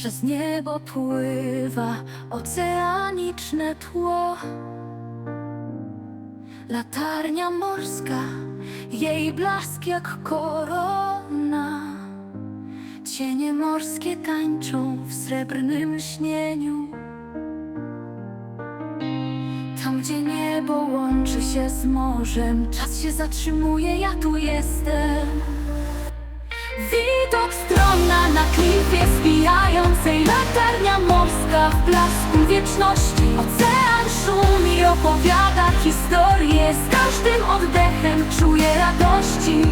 Przez niebo pływa oceaniczne tło. Latarnia morska, jej blask jak korona. Cienie morskie tańczą w srebrnym śnieniu. Tam, gdzie niebo łączy się z morzem, czas się zatrzymuje, ja tu jestem. Widok stronna na klifie morska w blasku wieczności. Ocean szumi, opowiada historię, z każdym oddechem czuję radości.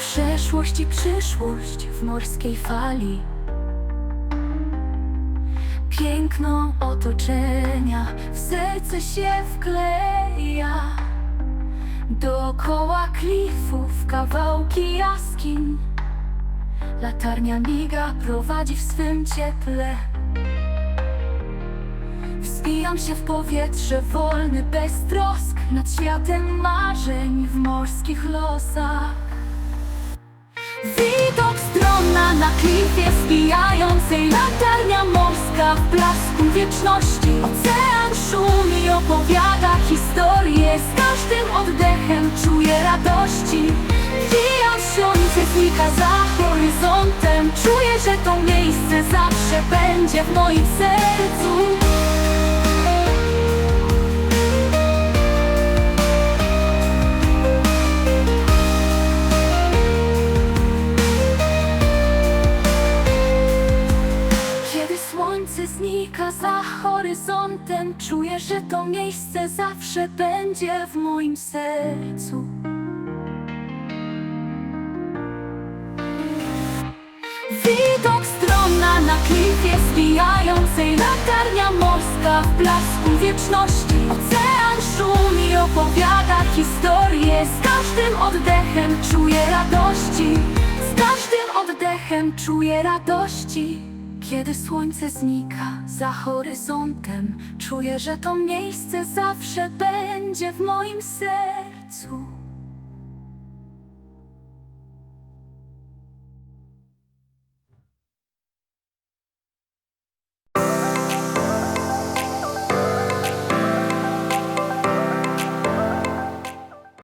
Przeszłość i przyszłość w morskiej fali. Piękno otoczenia w serce się wkleja. Dookoła klifów kawałki jaskiń. Latarnia miga prowadzi w swym cieple. Wzbijam się w powietrze wolny, bez trosk Nad światem marzeń w morskich losach Widok stronna na klifie zbijającej Latarnia w blasku wieczności. Ocean szumi, opowiada historię. Z każdym oddechem czuję radości. Wijam słońce, znika za horyzontem. Czuję, że to miejsce zawsze będzie w moim sercu słońce znika za horyzontem, czuję, że to miejsce zawsze będzie w moim sercu. Widok stronna na klifie zbijającej latarnia morska w blasku wieczności. Ocean szumi, opowiada historię, z każdym oddechem czuję radości. Z każdym oddechem czuję radości. Kiedy słońce znika za horyzontem, czuję, że to miejsce zawsze będzie w moim sercu.